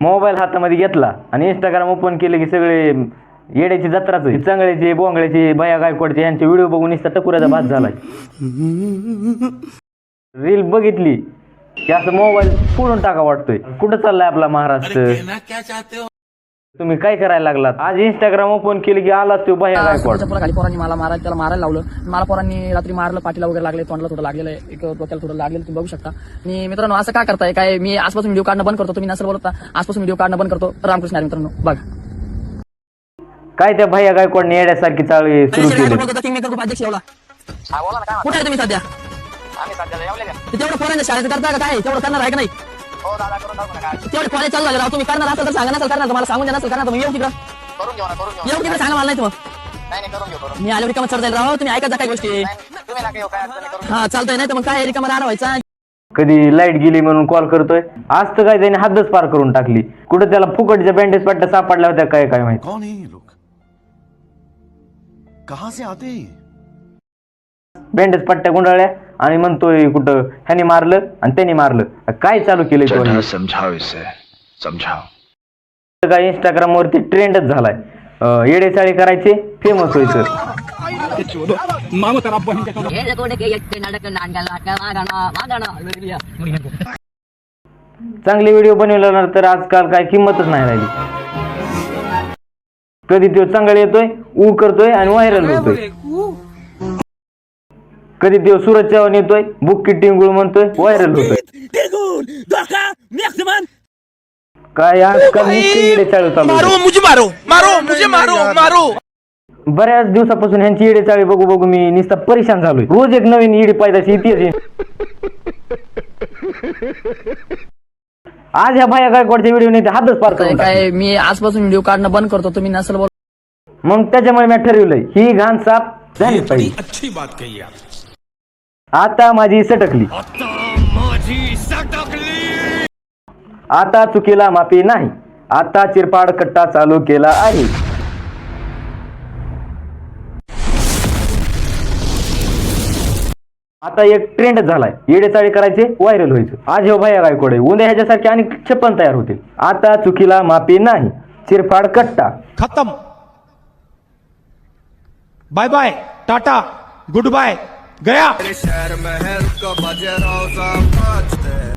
Mobile हातामध्ये घेतला आणि इंस्टाग्राम ओपन केले की सगळे येड्याची जत्राच आहे. चांगल्याचे बोंगळ्याचे भया गायकवाडचे यांचे व्हिडिओ बघून नुसता टकुऱ्याचा भात झालाय. रील बघितली की असं मोबाईल फोडून टाका वाटतोय. कुठं चाललाय आपला महाराष्ट्र? तुम्ही काय करायला लागलात? आज इंस्टाग्राम ओपन केले की आला तो गायकवाड पुढे खाली पोरांनी मला मारायला त्याला मारायला लावलं. मला पोरांनी रात्री मारलं पाठीला वगैरे लागले तोंडला थोडं लागलेलं आहे. एक डोक्याला थोडं लागलेलं तुम्ही बघू शकता. आणि मित्रांनो असं का करताय? काय मी आजपासून व्हिडिओ काढणं बंद करतो. तुम्ही नसेल बोलता आजपासून व्हिडिओ काढणं बंद करतो. रामकृष्ण मित्रांनो बघा. काय त्या भैया गायकवाडने येड्यासारखी चाळी सुरू केली? कुठे आहे तुम्ही सध्या? ते तेवढं पोरांच्या शाळेत करता का? काय तेवढं करणार आहे का नाही? तेवढे कॉलेज चालू झाले राव. तुम्ही करणार असेल तर सांगा. नसेल करणार तुम्हाला सांगून द्या. नसेल करणार तुम्ही येऊ तिकडं. करून घेऊ ना करून घेऊ येऊ तिकडे सांगा मला नाही तुम्ही नाही नाही करून घेऊ करून मी आलो रिकामं चढ जाईल राव. तुम्ही ऐकत जा गोष्टी. तुम्ही काय करून हा चालतंय नाही तर मग काय रिकामं राहणार व्हायचा. कधी लाइट गेली म्हणून कॉल करतोय. आज तर काय त्याने हद्दच पार करून टाकली. कुठं त्याला फुकटच्या बँडेज पट्ट्या सापडल्या होत्या काय काय माहिती. कौन है ये लोग? कहां से आते हैं ये? बँडेज पट्ट्या गुंडाळल्या आणि म्हणतोय कुठं ह्याने मारलं आणि त्याने मारलं. काय चालू केलंय तो इसे समझाओ काय इंस्टाग्राम वरती ट्रेंडच झालाय. येडेचाळे करायचे फेमस व्हायचं. चांगले व्हिडिओ बनवल्यानंतर आजकाल काय किंमतच नाही राहिली. कधी तो चांगला येतोय ऊ करतोय आणि व्हायरल होतोय. कधी तो सूरज चव्हाण येतोय बुक्की टिंगुळ म्हणतोय व्हायरल होतोय. काय आजकाल नुसते येडेचाळे चालू. मुझे मारो मारो मुझे मारो मारो. बऱ्याच दिवसापासून ह्यांची ईडी चाळी बघू बघू मी नुसता परेशान झालोय. रोज एक नवीन ईडी पायदाची इतिहास आहे. आज ह्या भाया गायकवाडच्या व्हिडिओ नाही हातच पार. काय मी आजपासून व्हिडिओ काढणं बंद करतो तुम्ही नसेल बोल मग त्याच्यामुळे मी ठरवलंय ही घाण साफ झालीच पाहिजे. अच्छी बात कही आता माझी सटकली. आता चुकीला माफी नाही. आता चिरपाड कट्टा चालू केला आहे. आता एक ट्रेंड झालाय. येडेचाळी करायचे व्हायरल व्हायचं. आज हे भया गायकोडे उद्या ह्याच्यासारखे आणि छप्पन तयार होतील. आता चुकीला माफी नाही. चिरफाड कट्टा. खत्म. Bye bye tata good bye गया